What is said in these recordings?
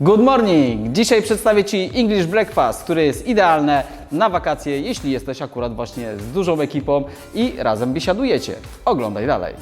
Good morning! Dzisiaj przedstawię Ci English Breakfast, które jest idealne na wakacje, jeśli jesteś akurat właśnie z dużą ekipą i razem biesiadujecie. Oglądaj dalej.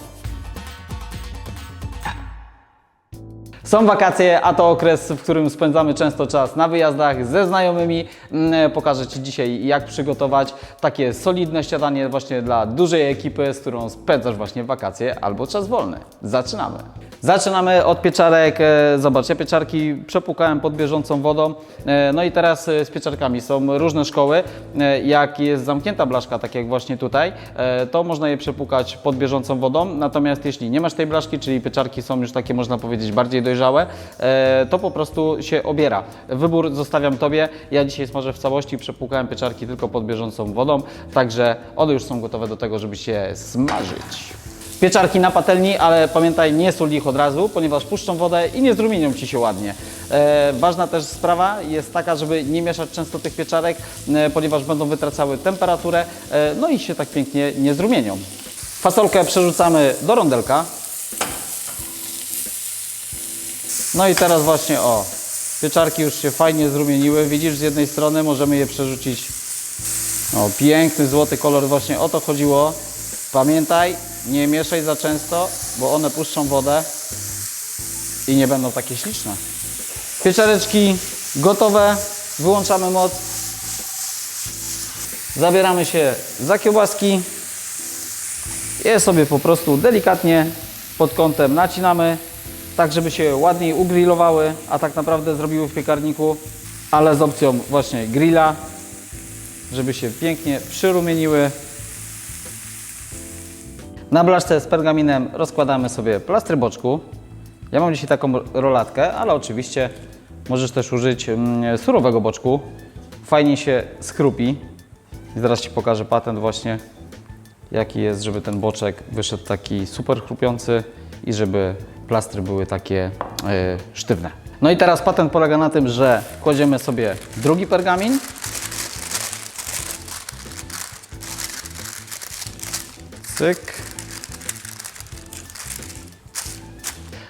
Są wakacje, a to okres, w którym spędzamy często czas na wyjazdach ze znajomymi. Mm, Pokażę Ci dzisiaj, jak przygotować takie solidne śniadanie właśnie dla dużej ekipy, z którą spędzasz właśnie wakacje albo czas wolny. Zaczynamy. Zaczynamy od pieczarek. E, Zobacz, ja pieczarki przepłukałem pod bieżącą wodą. E, No i teraz e, z pieczarkami są różne szkoły. Jak jest zamknięta blaszka, tak jak właśnie tutaj, to można je przepłukać pod bieżącą wodą. Natomiast jeśli nie masz tej blaszki, czyli pieczarki są już takie, można powiedzieć, bardziej dojrzałe, to po prostu się obiera. Wybór zostawiam Tobie. Ja dzisiaj smażę w całości, przepłukałem pieczarki tylko pod bieżącą wodą, także one już są gotowe do tego, żeby się smażyć. Pieczarki na patelni, ale pamiętaj, nie sól ich od razu, ponieważ puszczą wodę i nie zrumienią Ci się ładnie. E, ważna też sprawa jest taka, żeby nie mieszać często tych pieczarek, e, ponieważ będą wytracały temperaturę, e, no i się tak pięknie nie zrumienią. Fasolkę przerzucamy do rondelka. No i teraz właśnie o, pieczarki już się fajnie zrumieniły. Widzisz, z jednej strony możemy je przerzucić. O, piękny złoty kolor, właśnie o to chodziło. Pamiętaj, nie mieszaj za często, bo one puszczą wodę i nie będą takie śliczne. Pieczareczki gotowe, wyłączamy moc. Zabieramy się za kiełbaski. Je sobie po prostu delikatnie pod kątem nacinamy, tak żeby się ładniej ugrillowały, a tak naprawdę zrobiły w piekarniku, ale z opcją właśnie grilla, żeby się pięknie przyrumieniły. Na blaszce z pergaminem rozkładamy sobie plastry boczku. Ja mam dzisiaj taką rolatkę, ale oczywiście możesz też użyć mm, surowego boczku. Fajnie się skrupi. I zaraz Ci pokażę patent właśnie, jaki jest, żeby ten boczek wyszedł taki super chrupiący i żeby plastry były takie e, sztywne. No i teraz patent polega na tym, że kładziemy sobie drugi pergamin. Cyk.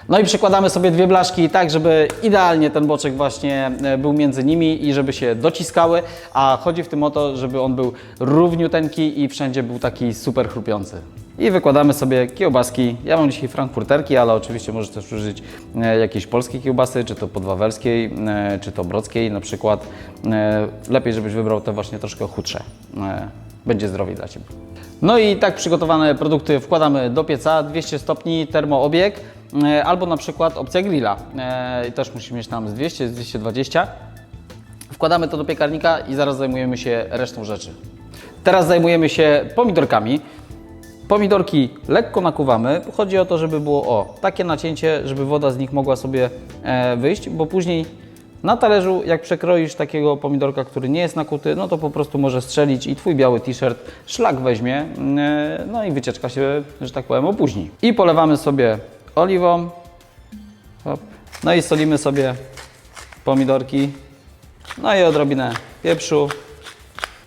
No i przykładamy sobie dwie blaszki tak, żeby idealnie ten boczek właśnie e, był między nimi i żeby się dociskały, a chodzi w tym o to, żeby on był równiuteńki i wszędzie był taki super chrupiący. I wykładamy sobie kiełbaski. Ja mam dzisiaj frankfurterki, ale oczywiście możesz też użyć e, jakiejś polskiej kiełbasy, czy to podwawelskiej, e, czy to brockiej na przykład. Lepiej, żebyś wybrał te właśnie troszkę chudsze. Będzie zdrowiej dla Ciebie. No i tak przygotowane produkty wkładamy do pieca, 200 stopni, termoobieg, albo na przykład opcja grilla. E, i Też musi mieć tam z 200, z 220. Wkładamy to do piekarnika i zaraz zajmujemy się resztą rzeczy. Teraz zajmujemy się pomidorkami. Pomidorki lekko nakuwamy. Chodzi o to, żeby było o takie nacięcie, żeby woda z nich mogła sobie e, wyjść, bo później na talerzu, jak przekroisz takiego pomidorka, który nie jest nakuty, no to po prostu może strzelić i Twój biały t-shirt szlak weźmie, e, no i wycieczka się, że tak powiem, opóźni. I polewamy sobie oliwą. Hop. No i solimy sobie pomidorki. No i odrobinę pieprzu.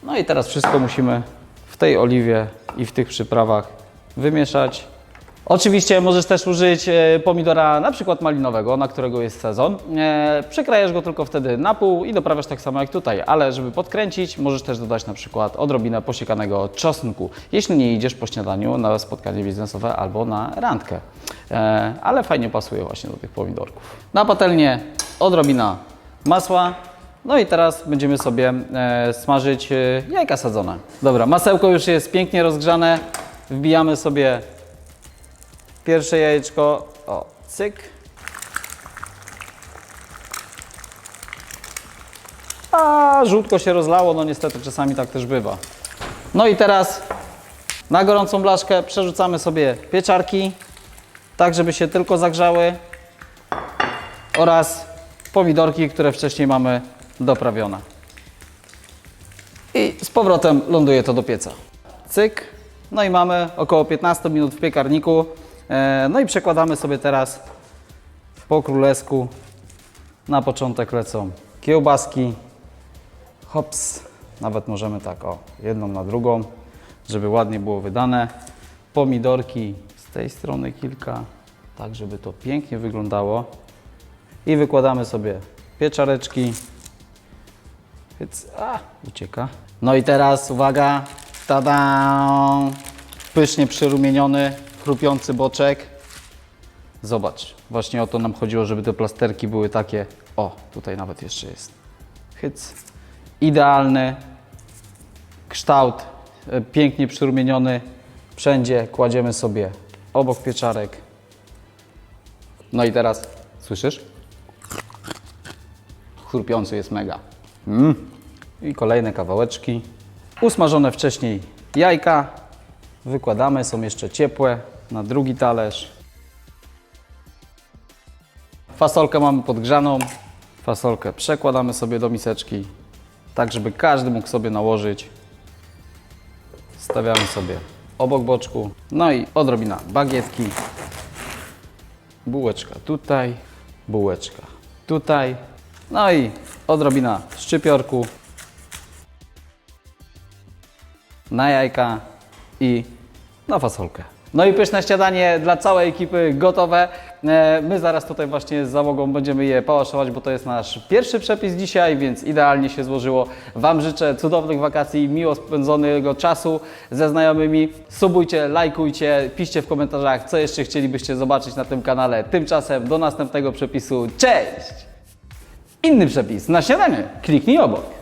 No i teraz wszystko musimy w tej oliwie i w tych przyprawach wymieszać. Oczywiście możesz też użyć e, pomidora na przykład malinowego, na którego jest sezon. E, Przekrajasz go tylko wtedy na pół i doprawiasz tak samo jak tutaj, ale żeby podkręcić, możesz też dodać na przykład odrobinę posiekanego czosnku, jeśli nie idziesz po śniadaniu na spotkanie biznesowe albo na randkę. E, Ale fajnie pasuje właśnie do tych pomidorków. Na patelnię odrobina masła, no i teraz będziemy sobie smażyć jajka sadzone. Dobra, masełko już jest pięknie rozgrzane. Wbijamy sobie pierwsze jajeczko. O, cyk. A żółtko się rozlało, no niestety czasami tak też bywa. No i teraz na gorącą blaszkę przerzucamy sobie pieczarki, tak żeby się tylko zagrzały oraz pomidorki, które wcześniej mamy doprawione. I z powrotem ląduje to do pieca. Cyk. No i mamy około 15 minut w piekarniku. E, No i przekładamy sobie teraz po królesku. Na początek lecą kiełbaski. Hops. Nawet możemy tak o, jedną na drugą, żeby ładnie było wydane. Pomidorki z tej strony kilka, tak żeby to pięknie wyglądało. I wykładamy sobie pieczareczki. Więc, a, ucieka. No i teraz uwaga, tada! Pysznie przyrumieniony, chrupiący boczek. Zobacz, właśnie o to nam chodziło, żeby te plasterki były takie. O, tutaj nawet jeszcze jest. Hyc. Idealny kształt, e, pięknie przyrumieniony. Wszędzie kładziemy sobie obok pieczarek. No i teraz, słyszysz? Chrupiący jest mega. Mm. I kolejne kawałeczki. Usmażone wcześniej jajka. Wykładamy, są jeszcze ciepłe na drugi talerz. Fasolkę mamy podgrzaną. Fasolkę przekładamy sobie do miseczki, tak żeby każdy mógł sobie nałożyć. Stawiamy sobie obok boczku. No i odrobina bagietki. Bułeczka tutaj, bułeczka tutaj. No i odrobina szczypiorku na jajka i na fasolkę. No i pyszne śniadanie dla całej ekipy gotowe. E, My zaraz tutaj właśnie z załogą będziemy je pałaszować, bo to jest nasz pierwszy przepis dzisiaj, więc idealnie się złożyło. Wam życzę cudownych wakacji, miło spędzonego czasu ze znajomymi. Subujcie, lajkujcie, piszcie w komentarzach, co jeszcze chcielibyście zobaczyć na tym kanale. Tymczasem do następnego przepisu. Cześć! Inny przepis na śniadanie. Kliknij obok.